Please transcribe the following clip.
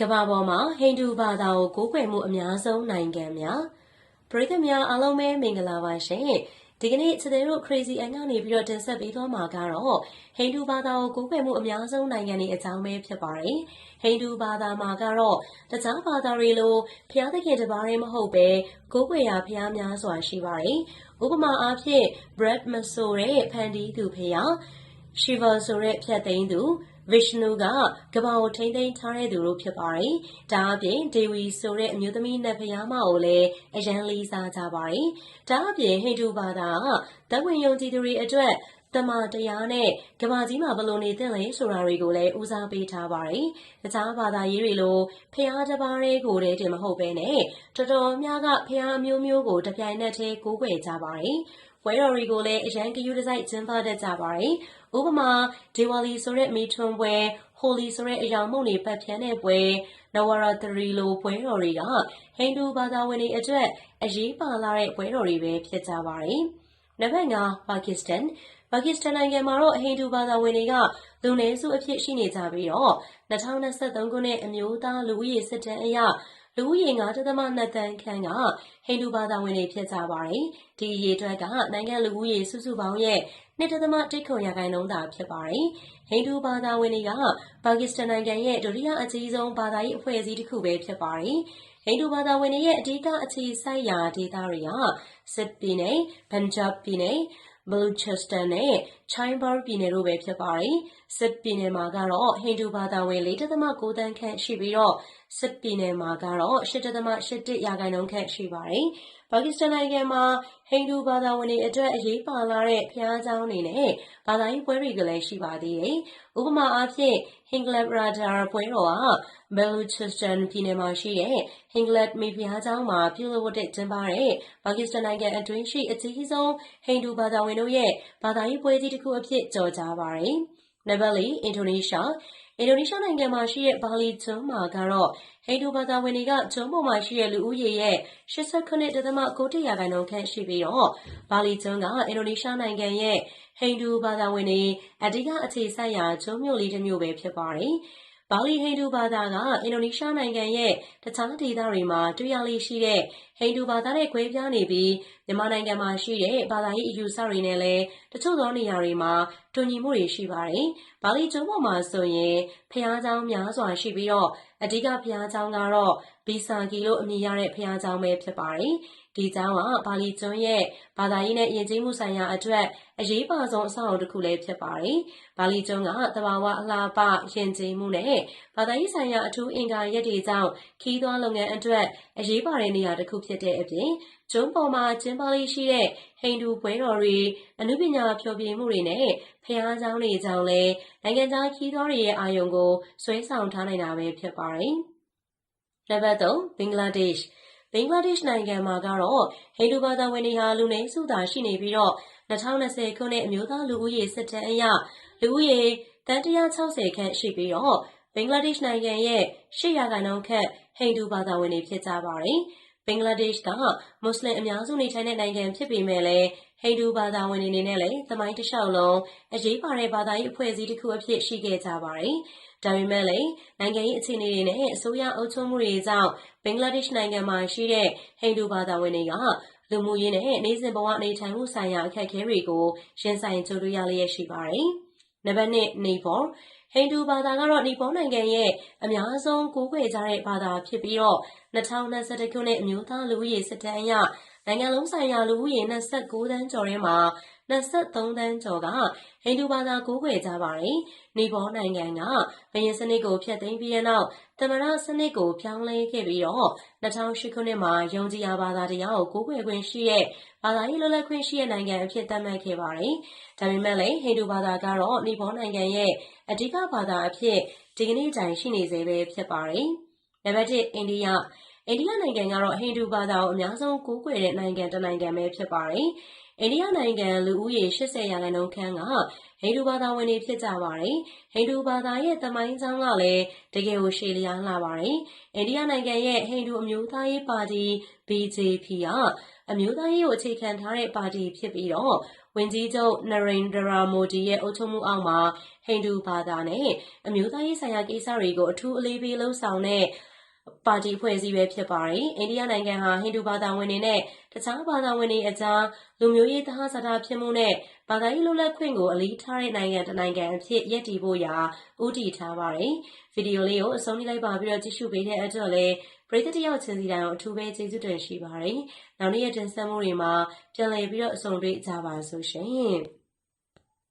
ကမ္ဘာပေါ်မှာ ဟိန္ဒူဘာသာကို ကိုးကွယ်မှုအများဆုံးနိုင်ငံများပရိသတ်များအားလုံးပဲမင်္ဂလာပါရှင်ဒီကနေ့ချစ်တဲ့တို့ Crazy အန်ကနေပြီးတော့တင်ဆက်ပေးသွားမှာကတော့ဟိန္ဒူဘာသာကိုကိုးကွယ်မှုအများဆုံးနိုင်ငံတွေအကြောင်းပဲဖြစ်ပါတယ်ဟိန္ဒူဘာသာမှာကတော့တခြားဘာသာတွေလိုဘုရားသခင်တစ်ပါးတည်းမဟုတ်ပဲကိုးကွယ်ရာဘုရားများစွာရှိပါတယ်ဥပမာအားဖြင့် Brahma ဆိုတဲ့ဖန်တီးသူဘုရား Shiva ဆိုတဲ့ဖြတ်သိမ်းသူ Vishnu က ကမ္ဘာကို ထိန်းသိမ်းထားတဲ့သူတို့ဖြစ်ပါတယ်။ဒါအပြင် Devi ဆိုတဲ့ အမျိုးသမီးနတ်ဖျားမကိုလည်း အရန်လေးစားကြပါတယ်။ဒါအပြင် ဟိန္ဒူဘာသာကတဝင်ယုံကြည်သူတွေအတွက် တမန်တရားနဲ့ကဘာကြီးမှာဘလို့နေသင့်လဲ ဆိုတာတွေကိုလည်း ဦးစားပေးထားပါတယ်။တခြားဘာသာရေးတွေလိုဖျားတစ်ပါးလေးကိုတည်းတင် မဟုတ်ပဲနဲ့ တော်တော်များကဖျားမျိုးမျိုးကို တပြိုင်နက်တည်း ကိုးကွယ်ကြပါတယ်။ဝဲတော်တွေကိုလည်း အရန်ကယူတစိုက် ကျင်းပတတ်ကြပါတယ်။ဥပမာ ဒေဝါလီဆိုတဲ့ မီထွန်းပွဲ Holy ဆိုတဲ့အယောင်မုန်တွေပတ်ဖြန်းတဲ့ပွဲ Navaratri လို ပွဲတော်တွေက ဟိန္ဒူဘာသာဝင်တွေအတွက် အရေးပါလာတဲ့ ပွဲတော်တွေပဲ ဖြစ်ကြပါတယ်။နံပါတ်5ပါကစ္စတန် ပါကစ္စတန်နိုင်ငံမှာတော့ ဟိန္ဒူဘာသာဝင်တွေက လူနည်းစုအဖြစ်ရှိနေကြပြီးတော့2023ခုနှစ် အမျိုးသားလူဦးရေစစ်တမ်းအရ လူဦးရေ9.2သန်းခန့်က ဟိန္ဒူဘာသာဝင်တွေ ဖြစ်ကြပါတယ်။ဒီအရေအတွက်က နိုင်ငံလူဦးရေ စုစုပေါင်းရဲ့2.1ခုရာခိုင်နှုန်းသာ ဖြစ်ပါတယ်။ဟိန္ဒူဘာသာဝင်တွေက ပါကစ္စတန်နိုင်ငံရဲ့ ဒုတိယအကြီးဆုံး ဘာသာရေးအဖွဲ့အစည်းတစ်ခုပဲ ဖြစ်ပါတယ်။ဟိန္ဒူဘာသာဝင်တွေရဲ့ အဓိက အခြေစိုက်ရာ ဒေသတွေက စစ်ပြည်နယ်၊ပန်ဂျပ်ပြည်နယ် ဘလူချစ္စတန်နဲ့ချိုင်းဘာပြည်နယ်တို့ပဲ ဖြစ်ပါတယ်။စစ်ပြည်နယ်မှာကတော့ ဟိန္ဒူဘာသာဝင်4.9သန်းခန့်ရှိပြီးတော့စစ်ပြည်နယ်မှာကတော့8.8ရာခိုင်နှုန်းခန့် ရှိပါတယ်။ ပါကစ္စတန်နိုင်ငံမှာ ဟိန္ဒူဘာသာဝင်တွေအတွက် အရေးပါလာတဲ့ ဘုရားကျောင်းတွေနဲ့ ဘာသာရေးပွဲတွေကလည်း ရှိပါသေးတယ်။ဥပမာအားဖြင့်ဟင်္ဂလတ်ရာဒါပွဲတော်ကဘယ်လူချစ္စတန်ပြည်နယ်မှာရှိတဲ့ဟင်္ဂလတ်မီဘုရားကျောင်းမှာ ပြုလုပ်တဲ့ ကျင်းပတဲ့ ပါကစ္စတန်နိုင်ငံအတွင်းရှိ အကြီးဆုံး ဟိန္ဒူဘာသာဝင်တို့ရဲ့ ဘာသာရေးပွဲကြီးတစ်ခုအဖြစ်ကြော်ကြားပါတယ်။ နံပါတ် ၄ အင်ဒိုနီးရှား အင်ဒိုနီးရှားနိုင်ငံမှာရှိတဲ့ ဘာလီကျွန်းမှာကတော့ ဟိန္ဒူဘာသာဝင်တွေက ကျွန်းပေါ်မှာရှိတဲ့ လူဦးရေရဲ့89.9ရာခိုင်နှုန်းခန့်ရှိပြီးတော့ ဘာလီကျွန်းက အင်ဒိုနီးရှားနိုင်ငံရဲ့ ဟိန္ဒူဘာသာဝင်တွေ အဓိကအခြေစိုက်ရာ ကျွန်းမြို့လေးတစ်မြို့ပဲ ဖြစ်ပါတယ်။ ပါလီဟိန္ဒူဘာသာက အင်ဒိုနီးရှားနိုင်ငံရဲ့ တခြားဒေသတွေမှာ တွေ့ရလေ့ရှိတဲ့ ဟိန္ဒူဘာသာနဲ့ ကွဲပြားနေပြီး မြန်မာနိုင်ငံမှာရှိတဲ့ ဘာသာရေး အယူအဆတွေနဲ့လည်း တချို့သောနေရာတွေမှာ တူညီမှုတွေ ရှိပါတယ်။ဘာလီကျွန်းပေါ်မှာဆိုရင် ဘုရားကျောင်းများစွာရှိပြီးတော့ အဓိက ဘုရားကျောင်းကတော့ Besagi လို့ အမည်ရတဲ့ ဘုရားကျောင်းပဲ ဖြစ်ပါတယ်။ ဒီကျောင်းဟာ ဘာလီကျွန်းရဲ့ ဘာသာရေးနဲ့ ယဉ်ကျေးမှုဆိုင်ရာအတွက် အရေးပါဆုံး အဆောက်အဦတခုလည်း ဖြစ်ပါတယ်။ဘာလီကျွန်းက သဘာဝလှပ၊ယဉ်ကျေးမှုနဲ့ ဘာသာရေးဆိုင်ရာ အထူးအင်္ဂါရပ်တွေကြောင့် ခရီးသွားလုပ်ငန်းအတွက် အရေးပါတဲ့နေရာတခု ဖြစ်တဲ့အပြင် ကျွန်းပေါ်မှာ ကျင်းပလေ့ရှိတဲ့ ဟိန္ဒူပွဲတော်တွေ၊အနုပညာဖျော်ဖြေမှုတွေနဲ့ ဘုရားကျောင်းတွေကြောင့်လည်း နိုင်ငံခြားခရီးသွားတွေရဲ့ အာရုံကို ဆွဲဆောင်ထားနိုင်တာပဲ ဖြစ်ပါတယ်။နံပါတ် ၃ ဘင်္ဂလားဒေ့ရှ် ဘင်္ဂလားဒေ့ရှ်နိုင်ငံမှာကတော့ ဟိန္ဒူဘာသာဝင်တွေဟာ လူနည်းစုသာရှိနေပြီးတော့2020ခုနှစ် အမျိုးသားလူဦးရေ စစ်တမ်းအရ လူဦးရေတန်160ခန့်ရှိပြီးတော့ ဘင်္ဂလားဒေ့ရှ်နိုင်ငံရဲ့8ရာခိုင်နှုန်းခန့် ဟိန္ဒူဘာသာဝင်တွေ ဖြစ်ကြပါတယ်။ဘင်္ဂလားဒေ့ရှ်က မွတ်စလင်အများစုနေထိုင်တဲ့ နိုင်ငံဖြစ်ပေမဲ့လည်း ဟိန္ဒူဘာသာဝင်တွေအနေနဲ့လည်း သမိုင်းတစ်လျှောက်လုံး အရေးပါတဲ့ ဘာသာရေးအဖွဲ့အစည်းတစ်ခုအဖြစ် ရှိခဲ့ကြပါတယ်။ ဒါပေမဲ့လည်း နိုင်ငံရေးအခြေအနေတွေနဲ့ အစိုးရအုပ်ချုပ်မှုတွေကြောင့် ဘင်္ဂလားဒေ့ရှ်နိုင်ငံမှာရှိတဲ့ ဟိန္ဒူဘာသာဝင်တွေက လူမှုရေးနဲ့ နေ့စဉ်ဘဝနေထိုင်မှုဆိုင်ရာ အခက်အခဲတွေကို ရင်ဆိုင် ကြုံတွေ့ရလျက်ရှိပါတယ်။နံပါတ်2နေပေါ်ဟိန္ဒူဘာသာကတော့ နီပေါနိုင်ငံရဲ့ အများဆုံးကိုးကွယ်ကြတဲ့ ဘာသာဖြစ်ပြီးတော့2021ခုနှစ် အမျိုးသားလူဦးရေစစ်တမ်းအရ နိုင်ငံလုံးဆိုင်ရာ လူဦးရေ29သန်းကျော်ထဲမှာ 23သန်းကျော်ကဟိန္ဒူဘာသာကိုးကွယ်ကြပါတယ်။နီပေါနိုင်ငံကဘုရင်စနစ်ကိုဖျက်သိမ်းပြီးတဲ့နောက်သမရစနစ်ကိုပြောင်းလဲခဲ့ပြီးတော့2008ခုနှစ်မှာယုံကြည်ရာဘာသာတရားကိုကိုးကွယ်ခွင့်ရှိတဲ့ဘာသာရေးလွတ်လပ်ခွင့်ရှိတဲ့နိုင်ငံအဖြစ်သတ်မှတ်ခဲ့ပါတယ်။ဒါပေမဲ့လည်းဟိန္ဒူဘာသာကတော့နီပေါနိုင်ငံရဲ့အဓိကဘာသာအဖြစ်ဒီကနေ့တိုင်ရှိနေစေပဲဖြစ်ပါတယ်။နံပါတ်1အိန္ဒိယအိန္ဒိယနိုင်ငံကတော့ဟိန္ဒူဘာသာကိုအများဆုံးကိုးကွယ်တဲ့နိုင်ငံတစ်နိုင်ငံပဲဖြစ်ပါတယ်။ အိန္ဒိယနိုင်ငံ လူဦးရေ80ရာခိုင်နှုန်းခန့်က ဟိန္ဒူဘာသာဝင်တွေ ဖြစ်ကြပါတယ်။ဟိန္ဒူဘာသာရဲ့ သမိုင်းကြောင်းကလည်း တကယ်ကို ရှည်လျားလှပါတယ်။အိန္ဒိယနိုင်ငံရဲ့ ဟိန္ဒူအမျိုးသားရေးပါတီ BJP က အမျိုးသားရေးကို အခြေခံထားတဲ့ ပါတီဖြစ်ပြီးတော့ဝဝန်ကြီးချုပ်နရိန်ဒရာမိုဒီရဲ့ အုပ်ချုပ်မှုအောက်မှာ ဟိန္ဒူဘာသာနဲ့ အမျိုးသားရေးဆိုင်ရာ ကိစ္စတွေကို အထူးအလေးပေးလှုပ်ဆောင်တဲ့ ပါတီဖွဲ့စည်းပဲဖြစ်ပါတယ်။အိန္ဒိယနိုင်ငံဟာဟိန္ဒူဘာသာဝင်တွေနဲ့တခြားဘာသာဝင်တွေအကြားလူမျိုးရေးသဟဇာတဖြစ်မှုနဲ့ဘာသာရေးလွတ်လပ်ခွင့်ကိုအလေးထားတဲ့နိုင်ငံတစ်နိုင်ငံအဖြစ်ရည်တည်ဖို့ရာဦးတည်ထားပါတယ်။ဗီဒီယိုလေးကိုအဆုံးထိလိုက်ပါပြီးတော့ကြည့်ရှုပေးတဲ့အတွက်လည်းပရိသတ်တယောက်ချင်းစီတိုင်းကိုအထူးပဲကျေးဇူးတင်ရှိပါတယ်။နောက်နေ့ရက်တင်ဆက်မှုတွေမှာပြန်လည်ပြီးတော့အဆုံတွေ့ကြပါစို့ရှင်။